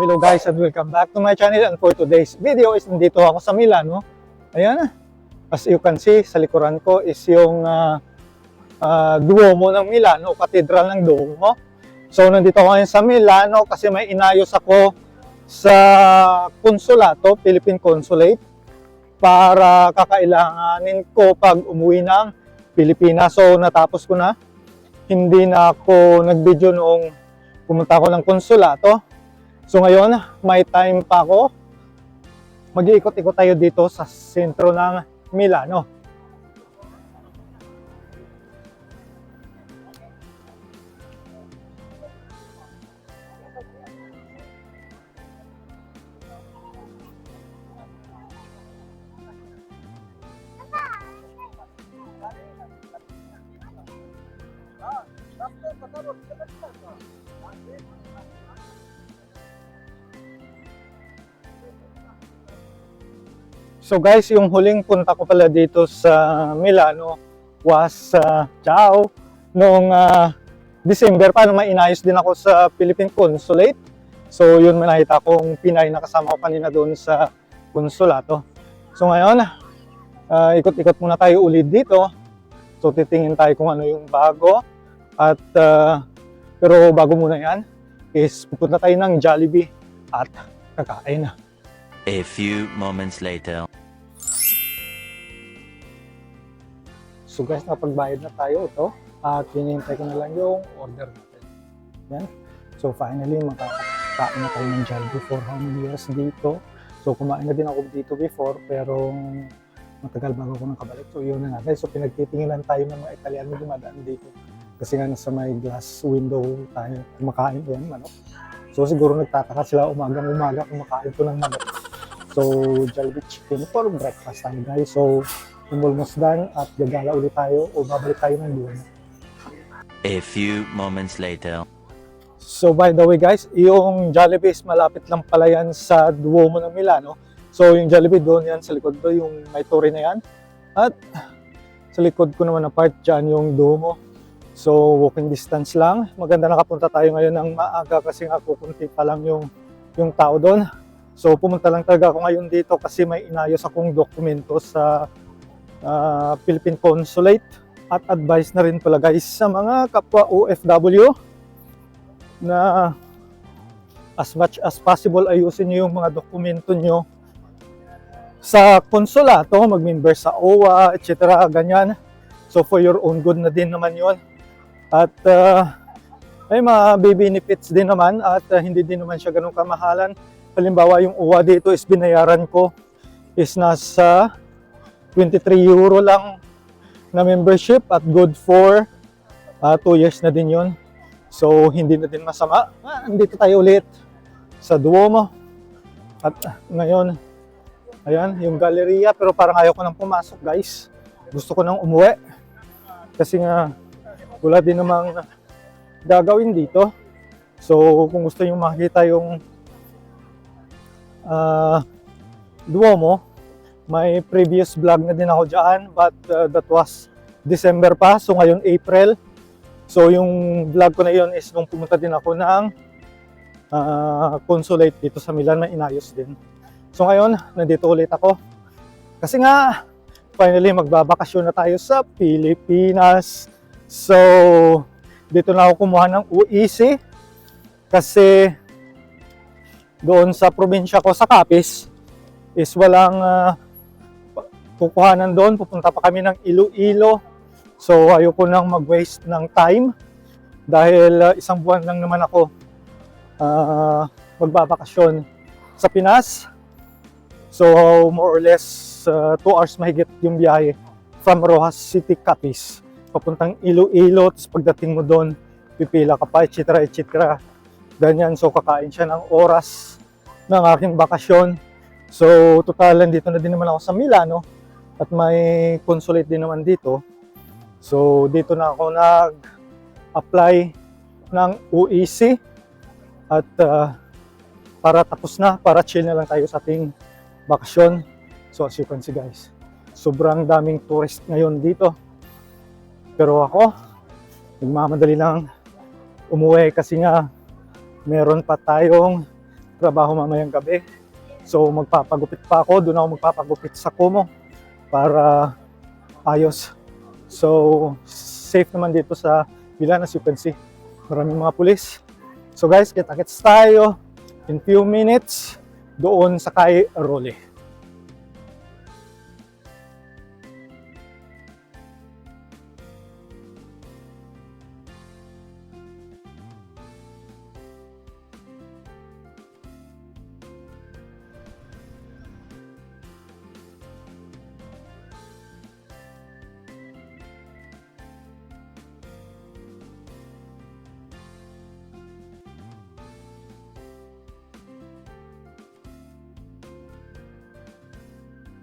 hello guys and welcome back to my channel and for today's video is nandito ako sa Milano. Ayan, as you can see sa likuran ko is yung ah, ah, Duomo ng Milano, Cathedral ng Duomo. So nandito ako ngayon sa Milano kasi may inayos ako sa konsulato, Philippine Consulate para kakailanganin ko pag umuwi ng Pilipinas. So natapos ko na. Hindi na ako nag-video noong pumunta ako ng konsulato. So ngayon, may time pa ako. Mag-iikot-ikot tayo dito sa sentro ng Milano. So guys, yung huling punta ko pala dito sa Milano was sa Ciao noong ah, December pa may inayos din ako sa Philippine Consulate. So yun nakita kong Pinay na kasama ko kanina doon sa konsulato. So ngayon, ah, ikot-ikot muna tayo ulit dito. So titingin tayo kung ano yung bago. At ah, pero bago muna yan is pupunta tayo ng Jollibee at kakain na. A few moments later. So guys, napagbayad na tayo ito at hinihintay ko na lang yung order natin. Yan. So finally, makakakain na tayo ng Jollibee for how many years dito. So kumain na din ako dito before pero matagal bago ako nakabalik. So yun na guys. So pinagtitinginan tayo ng mga Italiano dumadaan dito. Kasi nga nasa may glass window tayo kumakain yan, manok. So siguro nagtataka sila umagang umaga kumakain ko ng manok. So Jollibee chicken for breakfast time guys. So I'm almost done at gagala ulit tayo o babalik tayo ng buwan. A few moments later. So by the way guys, yung Jollibee is malapit lang pala yan sa Duomo ng Milano. So yung Jollibee doon yan sa likod do, yung may tore na yan. At sa likod ko naman na part dyan yung Duomo. So walking distance lang. Maganda nakapunta tayo ngayon ng maaga kasi nga kukunti pa lang yung, yung tao doon. So pumunta lang talaga ako ngayon dito kasi may inayos akong dokumento sa ah, Philippine Consulate at advice na rin pala guys sa mga kapwa OFW na as much as possible ayusin niyo yung mga dokumento nyo sa konsulato, mag-member sa OWA, etc. ganyan. So for your own good na din naman yon At ah, may mga benefits din naman at ah, hindi din naman siya ganun kamahalan. Halimbawa yung OWA dito is binayaran ko is nasa 23 euro lang na membership at good for 2 years na din yon So, hindi na din masama. Ah, Andito tayo ulit sa Duomo. At ah, ngayon, ayan, yung galleria. Pero parang ayaw ko nang pumasok, guys. Gusto ko nang umuwi. Kasi nga, wala din namang gagawin dito. So, kung gusto nyo makita yung ah, Duomo, may previous vlog na din ako dyan. But ah, that was December pa. So, ngayon April. So yung vlog ko na yun is nung pumunta din ako ng ah, consulate dito sa Milan, may inayos din. So ngayon, nandito ulit ako. Kasi nga, finally magbabakasyon na tayo sa Pilipinas. So, dito na ako kumuha ng UEC. Kasi doon sa probinsya ko sa Capiz is walang ah, kukuhanan doon. Pupunta pa kami ng Iloilo. So ayoko nang mag-waste ng time dahil uh, isang buwan lang naman ako uh, magbabakasyon sa Pinas. So more or less 2 hours mahigit yung biyahe from Rojas City, Capiz. Papuntang Iloilo, tapos pagdating mo doon, pipila ka pa, etc. etc. Ganyan, so kakain siya ng oras ng aking bakasyon. So total, dito na din naman ako sa Milano at may consulate din naman dito. So dito na ako nag-apply ng UEC at ah, para tapos na, para chill na lang tayo sa ating bakasyon. So as you can see guys, sobrang daming tourist ngayon dito. Pero ako, nagmamadali lang umuwi kasi nga meron pa tayong trabaho mamayang gabi. So magpapagupit pa ako, doon ako magpapagupit sa Kumo para ayos. So safe naman dito sa Milan as you can see. Maraming mga pulis. So guys, kita-kits tayo in few minutes doon sa kay Role.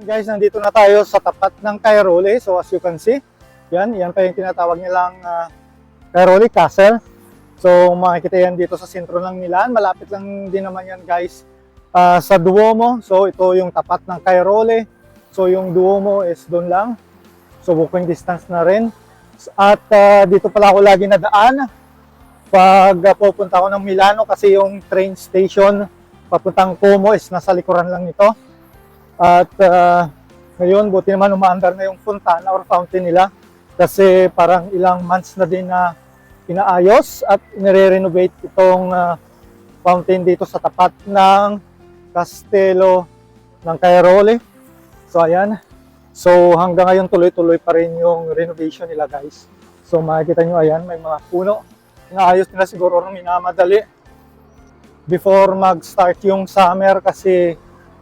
Guys, nandito na tayo sa tapat ng Cairoli. So as you can see, yan, yan pa yung tinatawag nilang uh, Cairoli Castle. So makikita yan dito sa sentro ng Milan. Malapit lang din naman yan guys ah, sa Duomo. So ito yung tapat ng Cairoli. So yung Duomo is doon lang. So walking distance na rin. At ah, dito pala ako lagi nadaan pag ah, pupunta ako ng Milano kasi yung train station papuntang Como is nasa likuran lang nito. At ah, ngayon, buti naman umaandar na yung fontana or fountain nila kasi parang ilang months na din na inaayos at nire-renovate itong ah, fountain dito sa tapat ng Castello ng Cairoli. So ayan. So hanggang ngayon tuloy-tuloy pa rin yung renovation nila guys. So makikita nyo ayan, may mga puno. Inaayos nila siguro ng minamadali before mag-start yung summer kasi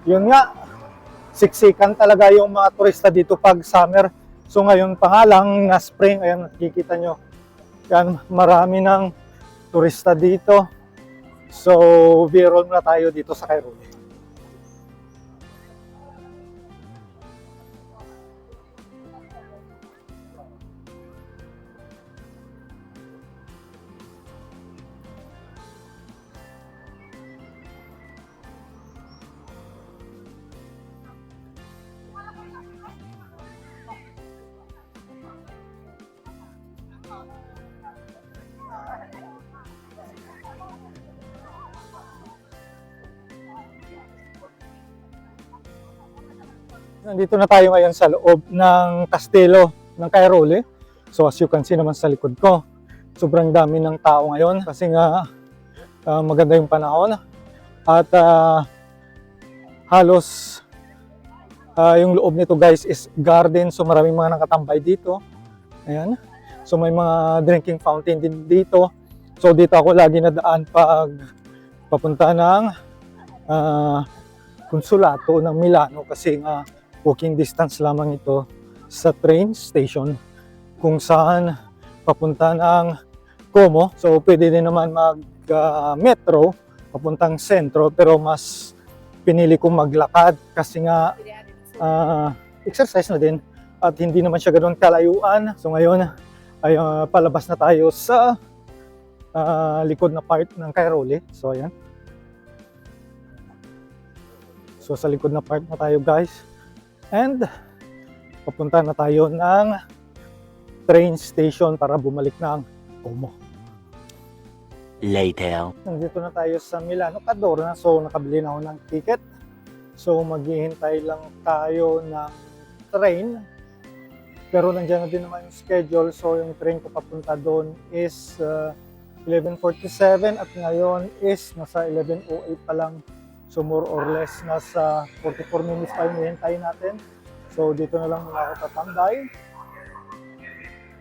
yun nga, siksikan talaga yung mga turista dito pag summer. So ngayon pa nga lang na spring, ayan nakikita nyo. Yan, marami ng turista dito. So, viral na tayo dito sa Cairoli. Nandito na tayo ngayon sa loob ng kastelo ng Cairoli. So as you can see naman sa likod ko, sobrang dami ng tao ngayon kasi nga ah, maganda yung panahon at ah, halos ah, yung loob nito guys is garden so maraming mga nakatambay dito. Ayan. So may mga drinking fountain din dito. So dito ako lagi nadaan pag papunta ng ah, konsulato ng Milano kasi nga walking distance lamang ito sa train station kung saan papunta ng Como. So pwede din naman mag ah, metro papuntang sentro pero mas pinili kong maglakad kasi nga ah, exercise na din at hindi naman siya ganoon kalayuan. So ngayon ay ah, palabas na tayo sa ah, likod na part ng Cairoli. So ayan. So sa likod na part na tayo guys. And papunta na tayo ng train station para bumalik ng Como. Later. Nandito na tayo sa Milano Cadorna. So nakabili na ako ng ticket. So maghihintay lang tayo ng train. Pero nandiyan na din naman yung schedule. So yung train ko papunta doon is uh, 11.47 at ngayon is nasa 11.08 pa lang. So more or less nasa 44 minutes pa yung hihintay natin. So dito na lang muna ako tatambay.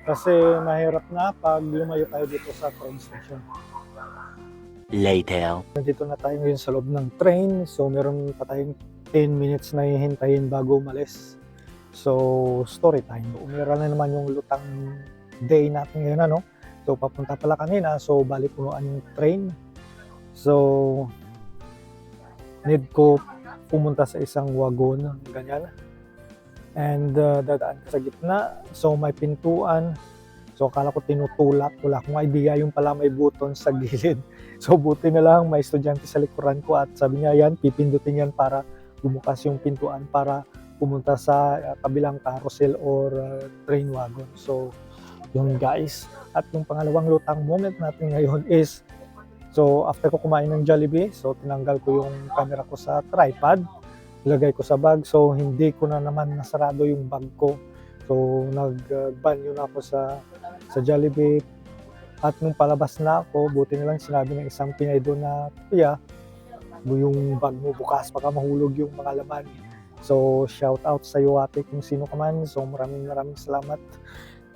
Kasi mahirap na pag lumayo tayo dito sa train station. Later. Nandito na tayo ngayon sa loob ng train. So, meron pa tayong 10 minutes na hihintayin bago umalis. So, story time. Umira na naman yung lutang day natin ngayon, ano? So, papunta pala kanina. So, bali punuan yung train. So, need ko pumunta sa isang wagon, ganyan. And uh, dadaan ka sa gitna. So, may pintuan. So, akala ko tinutulak. Wala akong idea. Yung pala may buton sa gilid. So buti na lang may estudyante sa likuran ko at sabi niya yan, pipindutin yan para bumukas yung pintuan para pumunta sa uh, kabilang carousel or uh, train wagon. So yun guys. At yung pangalawang lutang moment natin ngayon is So after ko kumain ng Jollibee, so tinanggal ko yung camera ko sa tripod, ilagay ko sa bag. So hindi ko na naman nasarado yung bag ko. So nag-banyo na ako sa sa Jollibee. At nung palabas na ako, buti na lang sinabi ng isang Pinay doon na, Kuya, yung bag mo bukas, baka mahulog yung mga laman. So shout out sa iyo ate kung sino ka man. So maraming maraming salamat.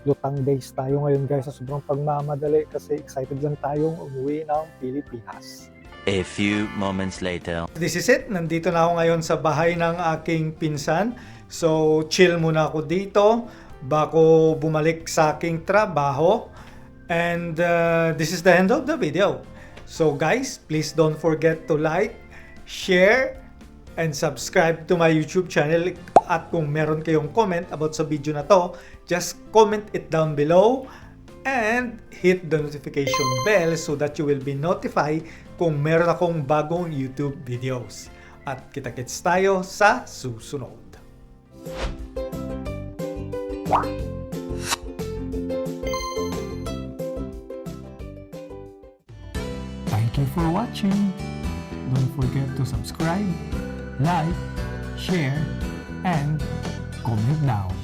Lutang days tayo ngayon guys sa sobrang pagmamadali kasi excited lang tayong umuwi ng Pilipinas. A few moments later. This is it. Nandito na ako ngayon sa bahay ng aking pinsan. So, chill muna ako dito bago bumalik sa aking trabaho. And uh, this is the end of the video. So guys, please don't forget to like, share, and subscribe to my YouTube channel. At kung meron kayong comment about sa video na to, just comment it down below and hit the notification bell so that you will be notified kung meron akong bagong YouTube videos. At kita-kits tayo sa susunod. Thank you for watching. Don't forget to subscribe, like, share, and comment down.